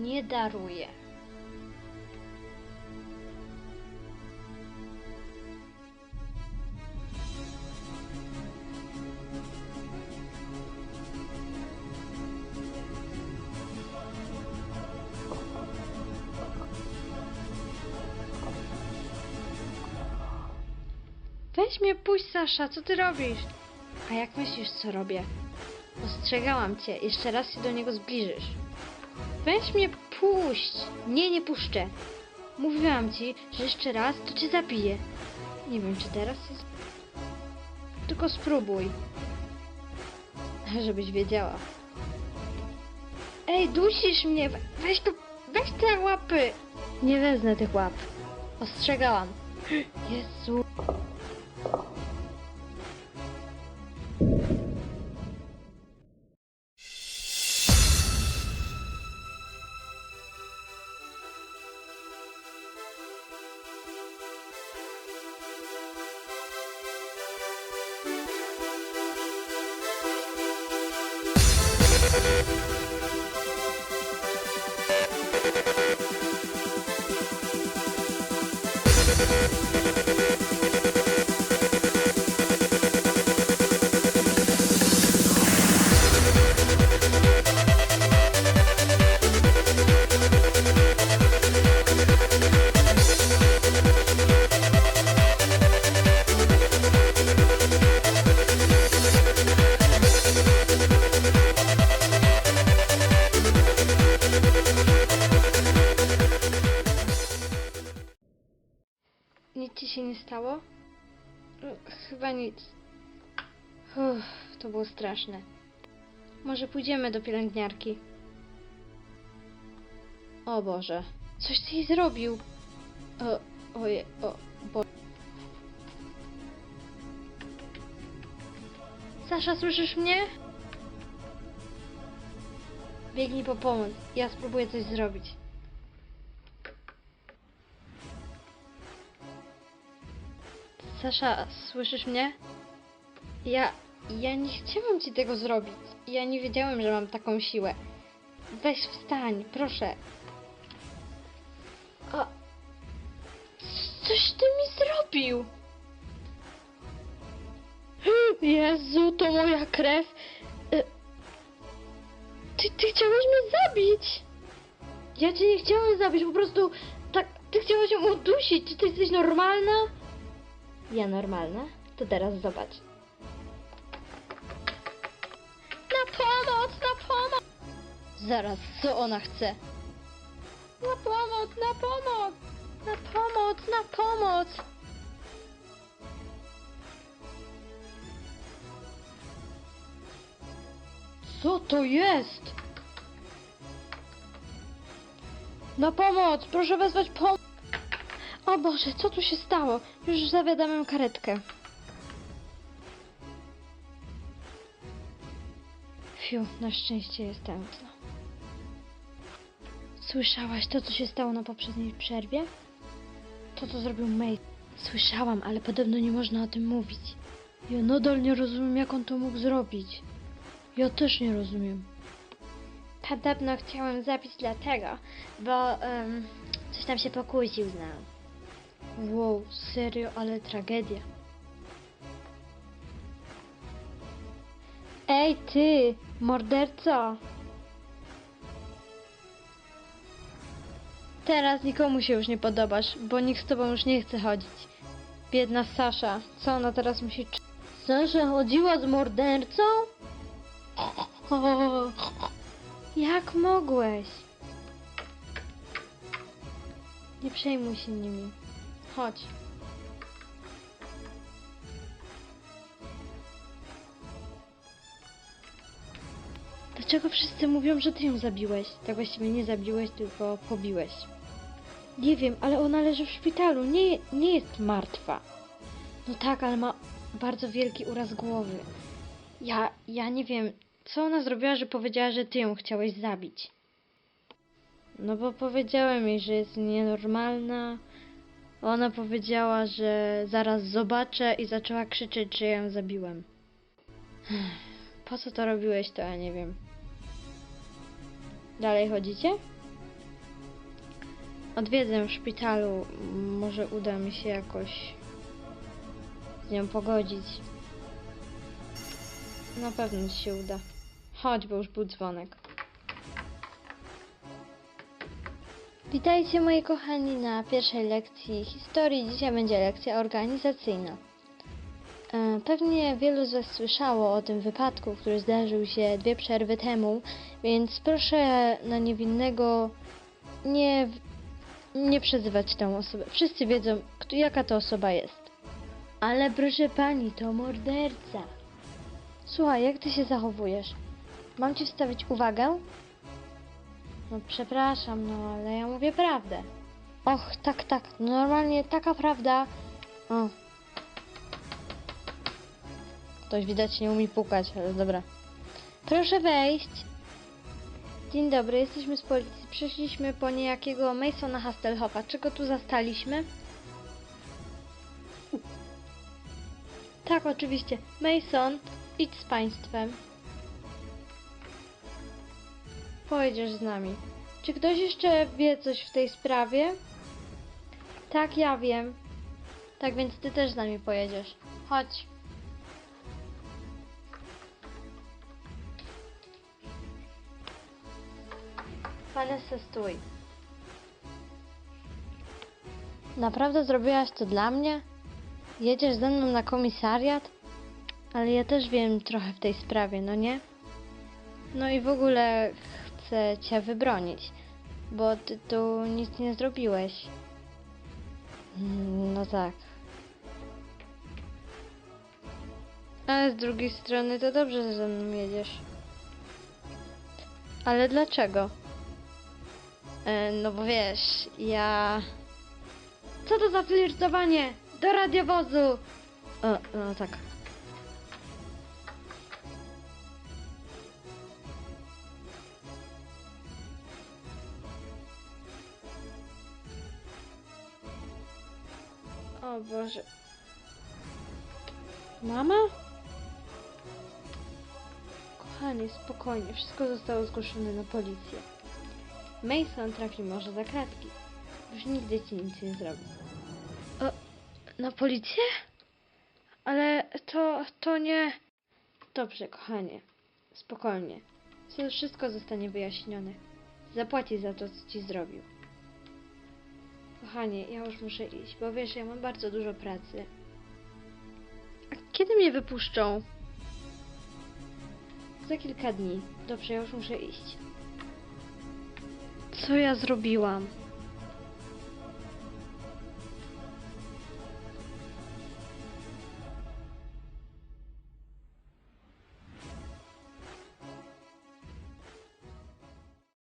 nie daruję. Weź mnie, puść Sasza, co ty robisz? A jak myślisz, co robię? Ostrzegałam cię, jeszcze raz się do niego zbliżysz. Weź mnie, puść! Nie, nie puszczę. Mówiłam ci, że jeszcze raz to cię zabiję. Nie wiem, czy teraz jest... Tylko spróbuj. Żebyś wiedziała. Ej, dusisz mnie! We- Weź tu, weź te łapy! Nie wezmę tych łap. Ostrzegałam. Jezu.「なななれ!」Nic ci się nie stało? Mm, Chyba nic. Uff, to było straszne. Może pójdziemy do pielęgniarki. O Boże, coś ty jej zrobił. O, oje, o, bo... Sasza, słyszysz mnie? Biegnij po pomoc. Ja spróbuję coś zrobić. Sasza, słyszysz mnie? Ja. Ja nie chciałam ci tego zrobić. Ja nie wiedziałem, że mam taką siłę. Weź wstań, proszę. A. Coś ty mi zrobił! Jezu, to moja krew. Y, Ty, ty chciałeś mnie zabić! Ja cię nie chciałem zabić, po prostu tak, ty chciałeś ją udusić. Czy ty jesteś normalna? Ja normalna? To teraz zobacz. Na pomoc, na pomoc! Zaraz, co ona chce? Na pomoc, na pomoc! Na pomoc, na pomoc! Co to jest? Na pomoc! Proszę wezwać pomoc! O Boże, co tu się stało? Już zawiadamiam karetkę. Fiu, na szczęście jest tętno. Słyszałaś to, co się stało na poprzedniej przerwie? To, co zrobił May. Słyszałam, ale podobno nie można o tym mówić. Ja nadal nie rozumiem, jak on to mógł zrobić. Ja też nie rozumiem. Podobno chciałem zabić dlatego, bo em, coś tam się pokłócił z nami. Wow, serio, ale tragedia. Ej ty, morderco! Teraz nikomu się już nie podobasz, bo nikt z tobą już nie chce chodzić. Biedna Sasza, co ona teraz musi Sasza chodziła z mordercą? Jak mogłeś? Nie przejmuj się nimi. Chodź. Dlaczego wszyscy mówią, że ty ją zabiłeś? Tak właściwie nie zabiłeś, tylko pobiłeś. Nie wiem, ale ona leży w szpitalu. Nie, nie jest martwa. No tak, ale ma bardzo wielki uraz głowy. Ja, ja nie wiem, co ona zrobiła, że powiedziała, że ty ją chciałeś zabić. No bo powiedziałem jej, że jest nienormalna. Ona powiedziała, że zaraz zobaczę i zaczęła krzyczeć, że ją zabiłem. Po co to robiłeś, to ja nie wiem. Dalej chodzicie? odwiedzę w szpitalu. Może uda mi się jakoś z nią pogodzić. Na pewno ci się uda. Chodź, bo już był dzwonek. Witajcie moi kochani na pierwszej lekcji historii. Dzisiaj będzie lekcja organizacyjna. E, Pewnie wielu z Was słyszało o tym wypadku, który zdarzył się dwie przerwy temu, więc proszę na niewinnego nie, nie przezywać tą osobę. Wszyscy wiedzą, kto, jaka to osoba jest. Ale proszę pani, to morderca. Słuchaj, jak ty się zachowujesz? Mam ci wstawić uwagę? No przepraszam, no ale ja mówię prawdę. Och, tak, tak, normalnie taka prawda. O. Ktoś widać nie umie pukać, ale dobra. Proszę wejść. Dzień dobry, jesteśmy z policji. Przyszliśmy po niejakiego Masona Hastelhoffa. Czego tu zastaliśmy? Tak, oczywiście. Mason, idź z państwem. Pojedziesz z nami. Czy ktoś jeszcze wie coś w tej sprawie? Tak, ja wiem. Tak więc ty też z nami pojedziesz. Chodź. Vanessa, stój. Naprawdę zrobiłaś to dla mnie? Jedziesz ze mną na komisariat? Ale ja też wiem trochę w tej sprawie, no nie? No i w ogóle chcę cię wybronić, bo ty tu nic nie zrobiłeś. Mm, No tak. Ale z drugiej strony to dobrze, że ze mną jedziesz. Ale dlaczego? E, no bo wiesz, ja... Co to za flirtowanie? Do radiowozu! O, no tak. O Boże. Mama? Kochanie, spokojnie. Wszystko zostało zgłoszone na policję. Mason trafi może za kratki. Już nigdy ci nic nie zrobi. O, na policję? Ale to, to nie... Dobrze, kochanie. Spokojnie. Wszystko zostanie wyjaśnione. Zapłaci za to, co ci zrobił. Kochanie, ja już muszę iść, bo wiesz, ja mam bardzo dużo pracy. A kiedy mnie wypuszczą? Za kilka dni. Dobrze, ja już muszę iść. Co ja zrobiłam?